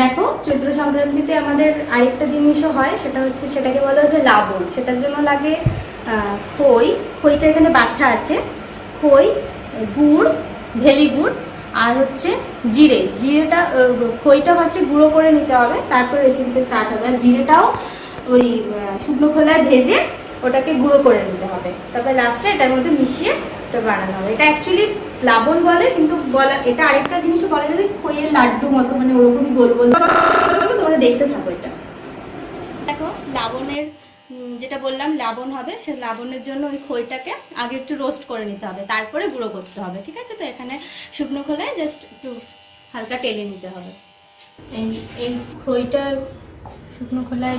দেখো, চৈত্র সংক্রান্তিতে আমাদের আরেকটা জিনিসও হয়, সেটা হচ্ছে সেটাকে বলা হচ্ছে লাবণ। সেটার জন্য লাগে খই। খইটা এখানে বাচ্চা আছে। খই, গুড়, ভেলি গুড়, আর হচ্ছে জিরে। জিরেটা খইটা ফার্স্টে গুঁড়ো করে নিতে হবে, তারপর রেসিপিটা স্টার্ট হবে। আর জিরেটাও ওই শুকনো খোলায় ভেজে ওটাকে গুঁড়ো করে নিতে হবে। তারপর লাস্টে এটার মধ্যে মিশিয়ে এটা বানানো হবে। এটা অ্যাকচুয়ালি লাবণ বলে কিন্তু বলা এটা আরেকটা জিনিসও বলা যায় যে খইয়ের লাড্ডু মতো মানে ওরকমই গোল গোল তোমরা দেখতে থাকো এটা। দেখো লাবণের যেটা বললাম লাবণ হবে সে লাবণের জন্য ওই খইটাকে আগে একটু রোস্ট করে নিতে হবে তারপরে গুঁড়ো করতে হবে ঠিক আছে? তো এখানে শুকনো খোলায় জাস্ট একটু হালকা টেলে নিতে হবে। এই এই খইটা শুকনো খোলায়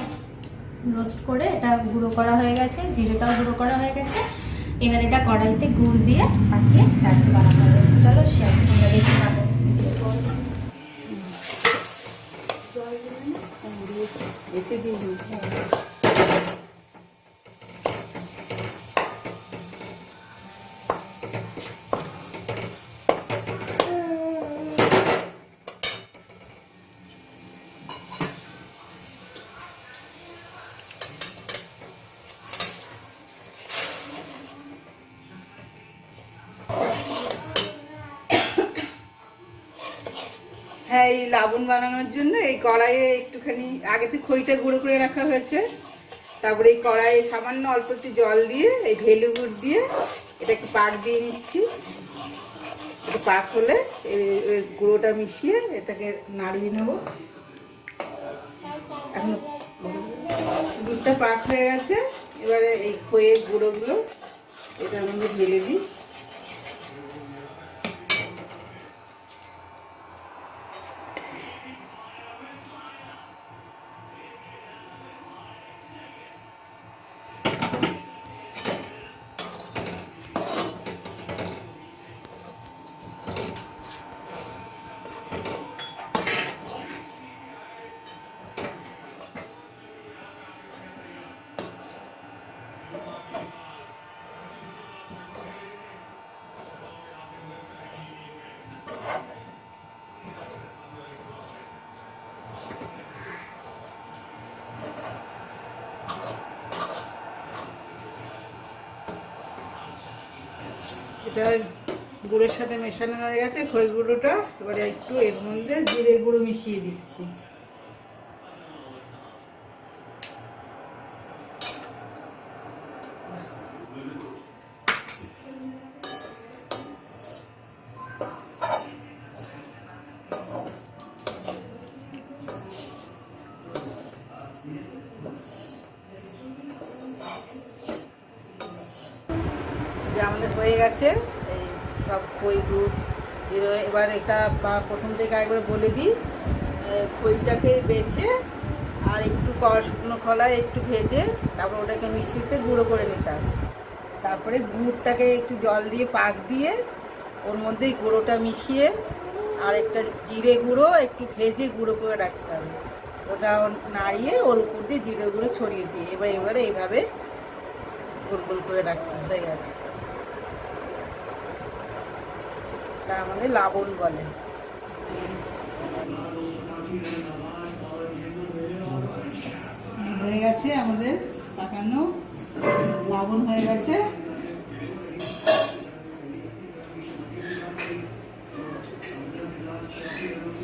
রোস্ট করে এটা গুঁড়ো করা হয়ে গেছে, জিরেটাও গুঁড়ো করা হয়ে গেছে। এবার এটা কড়াইতে গুড় দিয়ে পাকিয়ে তারপর বানানো হবে। চলো সে তোমরা দেখতে পাবো হ্যাঁ এই লাবণ বানানোর জন্য এই কড়াইয়ে একটুখানি, আগে তো খইটা গুঁড়ো করে রাখা হয়েছে। তারপরে এই কড়াইয়ে সামান্য অল্প একটু জল দিয়ে এই ভেলু গুড় দিয়ে এটাকে পাক দিয়ে নিচ্ছি। এটা পাক হলে এই গুঁড়োটা মিশিয়ে এটাকে নাড়িয়ে নেব। এখন দুধটা পাক হয়ে গেছে। এবারে এই খইয়ের গুঁড়োগুলো এটার মধ্যে ঢেলে দিই। এটা গুড়ের সাথে মেশানো হয়ে গেছে খই গুঁড়োটা। এবারে একটু এর মধ্যে জিরে গুঁড়ো মিশিয়ে দিচ্ছি। যে আমাদের হয়ে গেছে, এই সব খই গুড় এবার এটা প্রথম থেকে আরেকবার বলে দিই খইটাকে বেছে আর একটু শুকনো খোলায় একটু ভেজে তারপর ওটাকে মিষ্টিতে গুঁড়ো করে নিতে হবে। তারপরে গুড়টাকে একটু জল দিয়ে পাক দিয়ে ওর মধ্যে গুঁড়োটা মিশিয়ে আর একটা জিরে গুঁড়ো একটু ভেজে গুঁড়ো করে রাখতে হবে। ওটা নাড়িয়ে ওর উপর দিয়ে জিরে গুঁড়ো ছড়িয়ে দিয়ে, এবার এবারে এইভাবে গোল গোল করে রাখতে হবে, হয়ে গেছে। এটা আমাদের লাবণ বলে। হয়ে গেছে আমাদের পাকানো। লাবণ হয়ে গেছে।